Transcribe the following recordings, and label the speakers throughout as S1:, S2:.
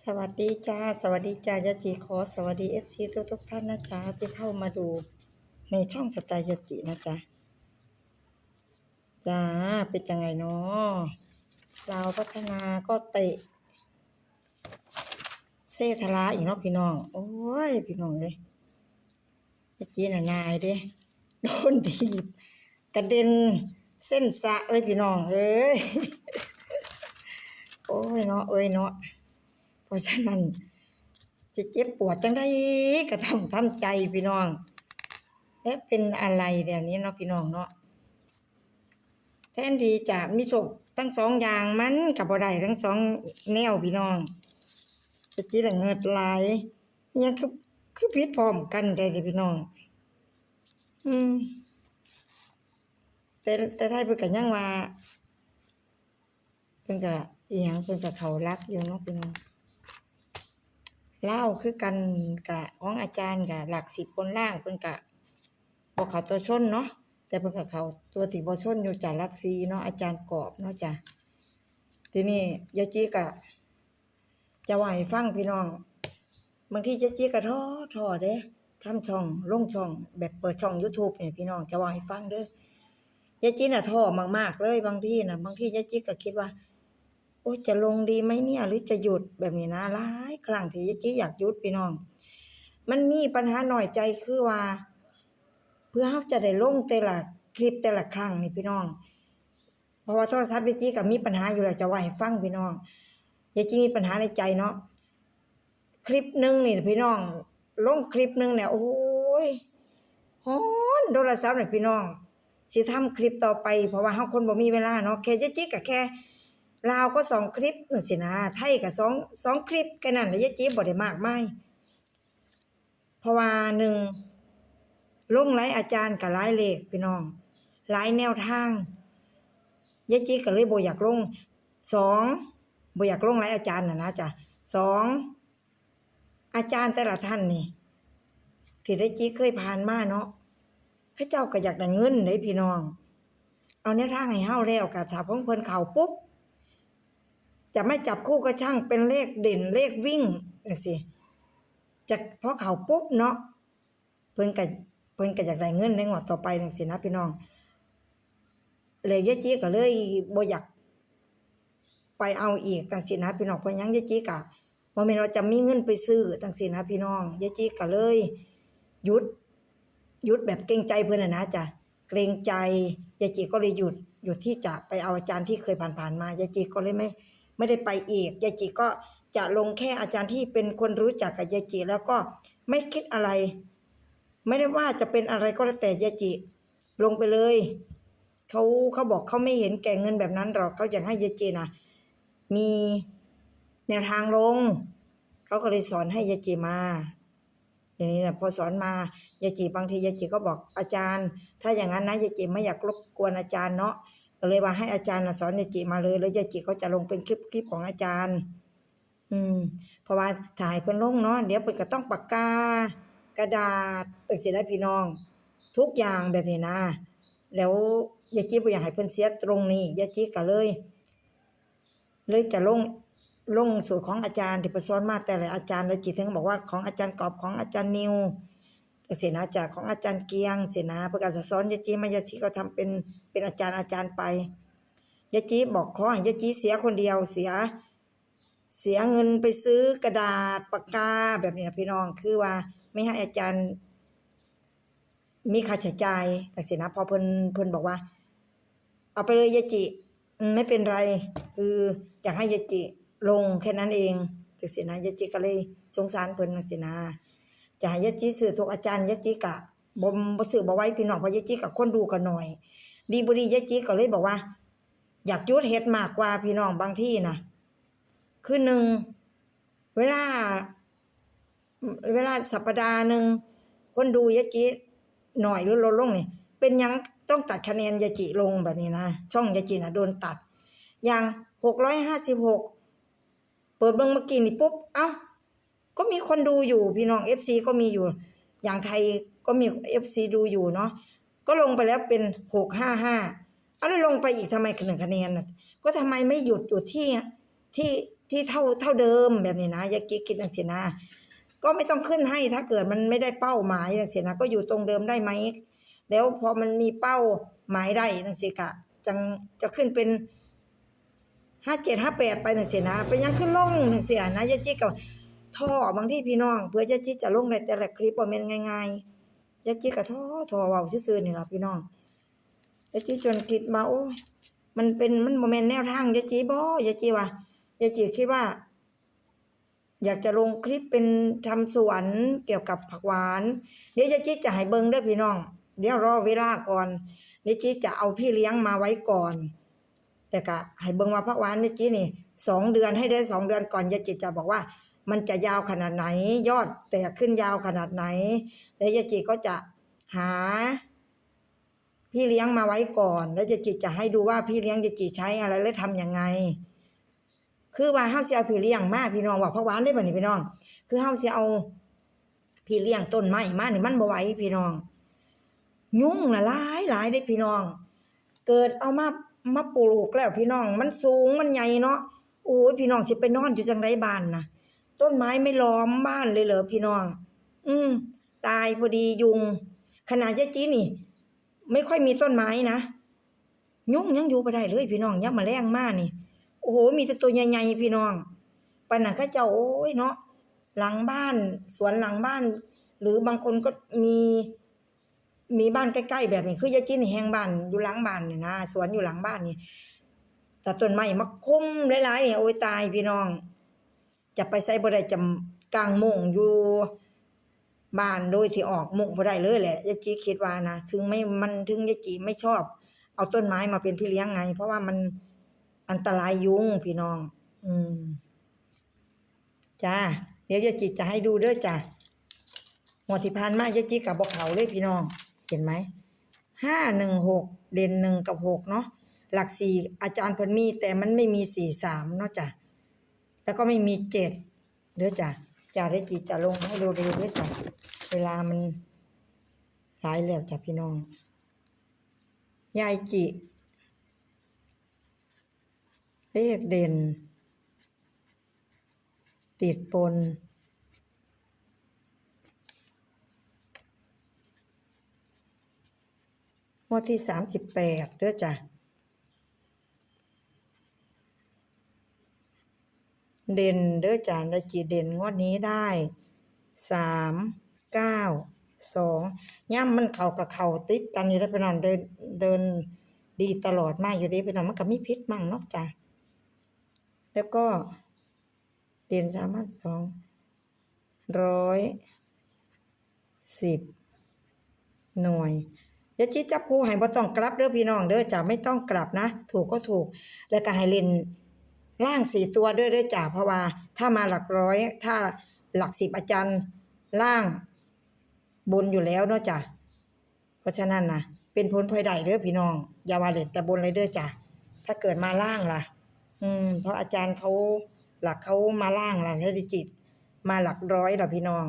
S1: สวัสดีจ้า สวัสดีจ้ายาจีขอสวัสดีเอฟซีทุกทุกท่านนะจ๊ะที่เข้ามาดูในช่องสไตล์ยาจีนะจ๊ะจ้าเป็นจังไงเนาะเราพัฒนาก็เตะ เซทลาอีกเนาะพี่น้อง โอ้ย พี่น้องเอ้ยยาจีน่ะนายเด้โดนทีบกระเด็นเส้นสะเลยพี่น้องเอ้ยโอ้ยเนาะเอ้ยเนาะ ราะฉะนั้นจะเจ็บปวดจังได้ก็ต้องทำใจพี่น้อง และเป็นอะไรแบบนี้เนาะพี่น้องเนาะแทนที่จะมีโชคทั้งสองอย่างมันกับบ่ได้ทั้งสองแนวพี่น้องจะจีละเงิดหลายยังคือคือผิดพร้อมกันได้เด้พี่น้อง อืม แต่แต่ไทยเพิ่นก็ยังว่าเพิ่นก็อีหยังเพิ่นก็เขารักอยู่เนาะพี่น้อง เล่าคือกันกะของอาจารย์กะหลักสิบบนล่างเพิ่นกะบ่เขาตัวชนเนาะแต่เพิ่นก็เขาตัวที่บ่ชนอยู่จ้ะหลัก4เนาะอาจารย์กรอบเนาะจ้ะทีนี้ยายจีกะจะว่าให้ฟังพี่น้องบางทียายจีก็ท้อท้อเด้ทำช่องลงช่อง แบบเปิดช่อง YouTube เนี่ยพี่น้องจะว่าให้ฟังเด้อยายจีน่ะท้อมากๆเลยบางทีน่ะบางทียายจีก็คิดว่า โอ้จะลงดีไหมเนี่ย หรือจะหยุดแบบนี้นะหลายครั้งที่ยายจีอยากหยุดพี่น้อง มันมีปัญหาหน่อยใจคือว่า เพื่อเฮาจะได้ลงแต่ละคลิปแต่ละครั้งนี่พี่น้องเพราะว่าโทรศัพท์ยายจีก็มีปัญหาอยู่แล้วจะว่าให้ฟังพี่น้องยายจีมีปัญหาในใจเนาะคลิปหนึ่งนี่พี่น้อง ลงคลิปหนึ่งเนี่ยโอ้ยฮอนโทรศัพท์นี่พี่น้องสิทำคลิปต่อไปเพราะว่าเฮาคนบ่มีเวลาเนาะแค่ยายจีก็แค่ ลาวก็สองคลิปนั่นสินะไทยก็สองสองคลิปแค่นั้นแหละยายจีบบ่ได้มากมายเพราะว่าหนึ่งลงหลอาจารย์กับหลเลขพี่น้องหลแนวทางยายจีก็เลยบ่อยากลงสองบ่อยากลงหลอาจารย์นะนะจ้ะสองอาจารย์แต่ละท่านนี่ที่ได้จีเคยผ่านมาเนาะเขาเจ้าก็อยากได้เงินเด้พี่น้อง เอาแนวทางให้เฮาแล้วก็ถ้าของเพิ่นเข้าปุ๊บ จะไม่จับคู่ก็ช่างเป็นเลขเด่นเลขวิ่งจังซี่จะพอเขาปุ๊บเนาะเพิ่นก็เพิ่นก็อยากได้เงินในงวดต่อไปจังซี่นะพี่น้องเลยยายจีก็เลยบ่อยากไปเอาอีกจังซี่นะพี่น้องเพราะยังยายจีก็บ่าแม่นว่าจะมีเงินไปซื้อจังซี่นะพี่น้องยายจีก็เลยหยุดหยุดแบบเกรงใจเพิ่นน่ะนะจ้ะเกรงใจยายจีก็เลยหยุดหยุดที่จะไปเอาอาจารย์ที่เคยผ่านๆมายายจีก็เลยไม่ ไม่ได้ไปอีกยายจิก็จะลงแค่อาจารย์ที่เป็นคนรู้จักกับยายจิแล้วก็ไม่คิดอะไร ไม่ได้ว่าจะเป็นอะไรก็แล้วแต่ยายจิลงไปเลยเขาเขาบอกเขาไม่เห็นแก่เงินแบบนั้นหรอกเขาอยากให้ยายจินะมีแนวทางลงเขาก็เลยสอนให้ยายจิมาอย่างนี้นะพอสอนมายายจิบางทียายจิก็บอกอาจารย์ ถ้าอย่างนั้นนะยายจิไม่อยากรบกวนอาจารย์เนาะ ก็เลยว่าให้อาจารย์สอนยายจิมาเลยแล้วยายจิก็จะลงเป็นคลิปคลิปของอาจารย์ อืม เพราะว่าถ่ายเพิ่นลงเนาะเดี๋ยวเพิ่นก็ต้องปากกา กระดาษตึกสิได้พี่น้อง ทุกอย่างแบบนี้นะ แล้วยายจิบ่อยากให้เพิ่นเสียตรงนี้ยายจิก็เลย เลยจะลงลงสูตรของอาจารย์ที่เพิ่นสอนมาแต่ละอาจารย์แล้วจิถึงบอกว่าของอาจารย์กอบของอาจารย์นิว เสนาจากของอาจารย์เกียง เสนาเพื่อการสอนยาจีมายาชีก็ทำเป็นเป็นอาจารย์อาจารย์ไปยาจีบอกขอให้ยาจีเสียคนเดียวเสีย เสียเงินไปซื้อกระดาษปากกาแบบนี้นะพี่น้องคือว่าไม่ให้อาจารย์ มีค่าใช้จ่ายแต่เสนะพอเพิ่นเพิ่นบอกว่า เอาไปเลยยาจิอืมไม่เป็นไร คืออยากให้ยาจิลงแค่นั้นเองแต่เสนะยาจิก็เลยสงสารเพิ่นนะสินะ จะให้ยะจีซื้อทุกอาจารย์ยะจีกะบ่บ่ซื้อบ่ไว้พี่น้องเพราะยะจีกะคนดูก็น้อย ดีบ่ดียะจีก็เลยบอกว่า อยากยุดเฮ็ดมากกว่าพี่น้องบางที่นะคือหนึ่งเวลา เวลาสัปดาห์หนึ่งคนดูยะจีหน่อยหรือลดลงนี่เป็นยังต้องตัดคะแนนยะจิลงแบบนี้นะ ช่องยะจิน่ะโดนตัด อย่าง656เปิดเบิ่งเมื่อกี้นี่ปุ๊บ เอ้า ก็มีคนดูอยู่พี่น้อง FC ก็มีอยู่ อย่างไทยก็มี FC ดูอยู่เนาะก็ลงไปแล้วเป็นหกห้าห้าเอาแล้วลงไปอีกทำไมหนึ่งคะแนนก็ทำไมไม่หยุดอยู่ที่ที่ที่เท่าเท่าเดิมแบบนี้นะยายจีคิดจังซี่นะก็ไม่ต้องขึ้นให้ถ้าเกิดมันไม่ได้เป้าหมายจังซี่นะก็อยู่ตรงเดิมได้ไหมแล้วพอมันมีเป้าหมายได้จังซี่กะจังจะขึ้นเป็นห้าเจ็ดห้าแปดไปจังซี่นะไปยังขึ้นลงจังซี่นะยาจิก็ ท่อบางที่พี่น้อง เพื่อยายจิจะลงในแต่ละคลิปบ่แม่นง่ายๆยาจิก็ท้อท้อเว้าซื่อๆนี่ล่ะพี่น้องยาจิจนคิดมาโอ้มันเป็นมันบ่แม่นแนวทางยาจิบ่ยาจิว่ายาจิคิดว่า อยากจะลงคลิปเป็นทำสวนเกี่ยวกับผักหวาน เดี๋ยวยาจิจะให้เบิ่งเด้อพี่น้อง เดี๋ยวรอเวลาก่อนเดี๋ยวจิจะเอาพี่เลี้ยงมาไว้ก่อน แต่ก็ให้เบิ่งว่าผักหวานเนี่ยจินี่สองเดือนให้ได้สองเดือนก่อนยาจิจะบอกว่า มันจะยาวขนาดไหน ยอดแตกขึ้นยาวขนาดไหน แล้วยาจิก็จะหา พี่เลี้ยงมาไว้ก่อน แล้วยาจิจะให้ดูว่าพี่เลี้ยงยาจิใช้อะไรและทำยังไง คือว่าเฮาสิเอาพี่เลี้ยงมาพี่น้องว่าผักหวานได้บัดนี้พี่น้อง คือเฮาสิเอาพี่เลี้ยงต้นไม้มานี่มันบ่ไหวพี่น้อง ยุ่งนะหลายหลายเด้พี่น้อง เกิดเอามามาปลูกแล้วพี่น้อง มันสูงมันใหญ่เนาะโอ้ยพี่น้องสิไปนอนอยู่จังไดบ้านน่ะ ต้นไม้ไม่ล้อมบ้านเลยเหรอพี่น้อง อืม ตายพอดียุง ขนาดยายจีนี่ ไม่ค่อยมีต้นไม้นะยุงยังอยู่บ่ได้เลยพี่น้องยับมาแรงมากนี่ โอ้โห มีแต่ตัวใหญ่ๆพี่น้องปานนั้นเขาเจ้าโอ้ยเนาะหลังบ้านสวนหลังบ้าน หรือบางคนก็มีมีบ้านใกล้ๆแบบนี้คือยายจีนแฮงบ้านอยู่หลังบ้านนี่นะสวนอยู่หลังบ้านนี่แต่ต้นไม้มาคุ้มหลายๆเนี่ยโอ้ยตายพี่น้อง จะไปใส่บ่ได้จำกลางมุงอยู่บ้านโดยที่ออกมุงบ่ได้เลยแหละยายจีคิดว่านะถึงไม่มันถึงยายจีไม่ชอบ เอาต้นไม้มาเป็นพี่เลี้ยงไง เพราะว่ามันอันตรายยุงพี่น้อง อืมจ้าเดี๋ยวยายจีจะให้ดูเด้อจ้ะหมดที่ผ่านมายายจีกับบ่เขาเลยพี่น้อง เห็นไหมห้าหนึ่งหกเด่นหนึ่งกับหกเนาะหลักสี่อาจารย์พนมีแต่มันไม่มีสี่สามเนาะจ้ะ แล้วก็ไม่มีเจ็ดเด้อจ้ะจ่าได้จีจะลงให้ดูดูเด้อจ้ะเวลามันหลายแล้วจ้ะพี่น้องยายจิ เลขเด่น ติดปน งวดที่สามสิบแปดเด้อจ้ะ เด่นเด้อจ้ะได้จีเด่นงวดนี้ได้สามเก้าสองย่ำมันเข่ากับเข่าติดกันอยู่แล้วพี่น้องเดินเดินดีตลอดมาอยู่ดีพี่น้องมันก็ไมีพิษมั่งเนอกจ้ะแล้วก็เด่นสามารถสองร้อยสิบหน่วยยาจิจับคู่ให้บ่ต้องกลับเด้อพี่น้องเด้อจ้ะไม่ต้องกลับนะ ถูกก็ถูก แล้วก็ให้เล่น ล่างสี่ตัวด้วยด้วยจ้ะเพราะว่า ถ้ามาหลักร้อย ถ้าหลักสิบอาจารย์ล่างบนอยู่แล้วเนาะจ้ะเพราะฉะนั้นนะเป็นผลพลอยได้เด้อพี่น้องอย่าว่าเล่นแต่บนเลยเด้อจ้ะถ้าเกิดมาล่างล่ะ อืม เพราะอาจารย์เขาหลักเขามาล่างล่ะแล้วจิต มาหลักร้อยล่ะพี่น้อง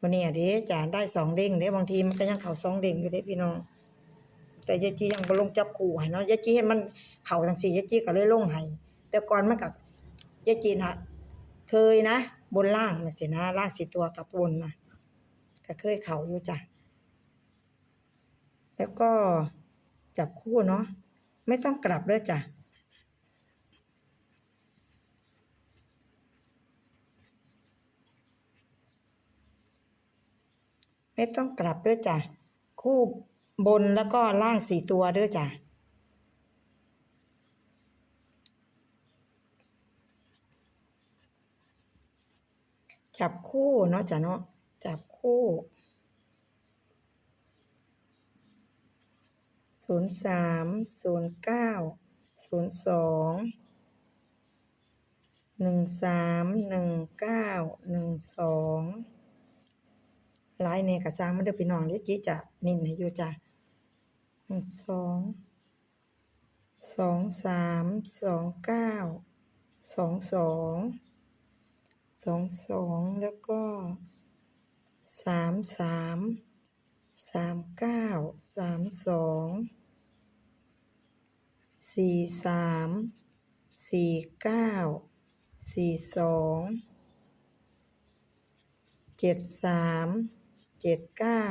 S1: วันนี้อะเด้จ้ะได้สองเด้งเด้บางทีมันก็ยังเข่าสองเด้งอยู่เด้พี่น้อง แต่ยายจียังบลงจับคู่ให้เนาะยายจีเห็นมันเข่าจังซี่ยายจีก็เลยลงให้ แต่ก่อนมันก็ยายจีน่ะเคยนะ บนล่างนะสินะล่างสิตัวกับบนนะก็เคยเข่าอยู่จ้ะแล้วก็จับคู่เนาะไม่ต้องกลับด้วยจ้ะไม่ต้องกลับด้วยจ้ะคู่บนแล้วก็ล่างสี่ตัวด้วยจ้ะ จับ คู่เนาะจ้ะเนาะจับคู่ศูนย์สามศูนย์เก้าศูนย์สองหนึ่งสามหนึ่งเก้าหนึ่งสองลายเนี่ยกระซังมันเด้อพี่น้องเดี๋ยวจีจะนินให้อยู่จ้ะหนึ่งสองสองสามสองเก้าสองสอง สองสองแล้วก็สามสามสามเก้าสามสองสี่สามสี่เก้าสี่สองเจ็ดสามเจ็ดเก้า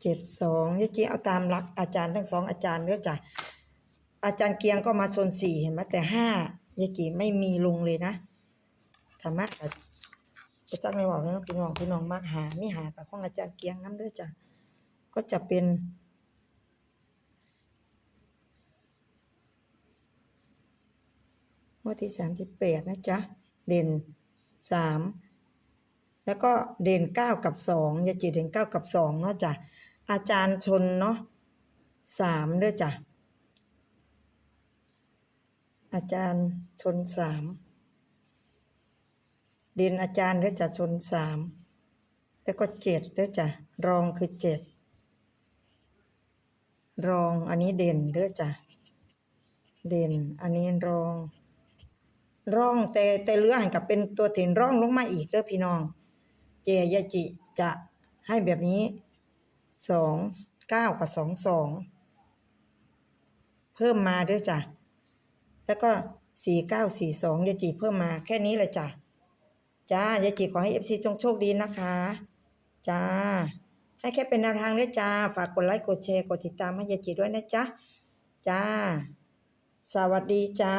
S1: เจ็ดสองยายจีเอาตามหลักอาจารย์ทั้งสองอาจารย์เด้อจ้ะอาจารย์เกียงก็มาชนสี่เห็นไหมแต่ห้ายายจีไม่มีลงเลยนะ ธรรมะกับจะจักไม่บอกนะพี่น้องพี่น้องมากหาไม่หากับของอาจารย์เกียงน้ำด้อจ้ะก็จะเป็นงวดที่สามสิบแปดนะจ๊ะ เด่นสามแล้วก็เด่นเก้ากับสองยาจิเด่นเก้ากับสองเนาะจ้ะอาจารย์ชนเนาะสามเด้อจ้ะอาจารย์ชนสาม ด่นอาจารย์เด้อจ้ะชนสามแล้วก็เจ็ดเด้อจ้ะรองคือเจ็ดรองอันนี้เด่นเด้อจ้ะเด่น อันนี้รอง ร่องแต่แต่เรือหันกับเป็นตัวถิ่นร่องลงมาอีกเด้อพี่น้อง เจยจิจะให้แบบนี้สองเก้ากับสองสองเพิ่มมาเด้อจ้ะแล้วก็สี่เก้าสี่สองยจิเพิ่มมาแค่นี้เลยจ้ะ จ้ายาจิขอให้เอฟซีจงโชคดีนะคะ จ้า ให้แค่เป็นแนวทางด้วยจ้า ฝากกดไลค์ กดแชร์ กดติดตามให้ยาจิด้วยนะจ๊ะ จ้า สวัสดีจ้า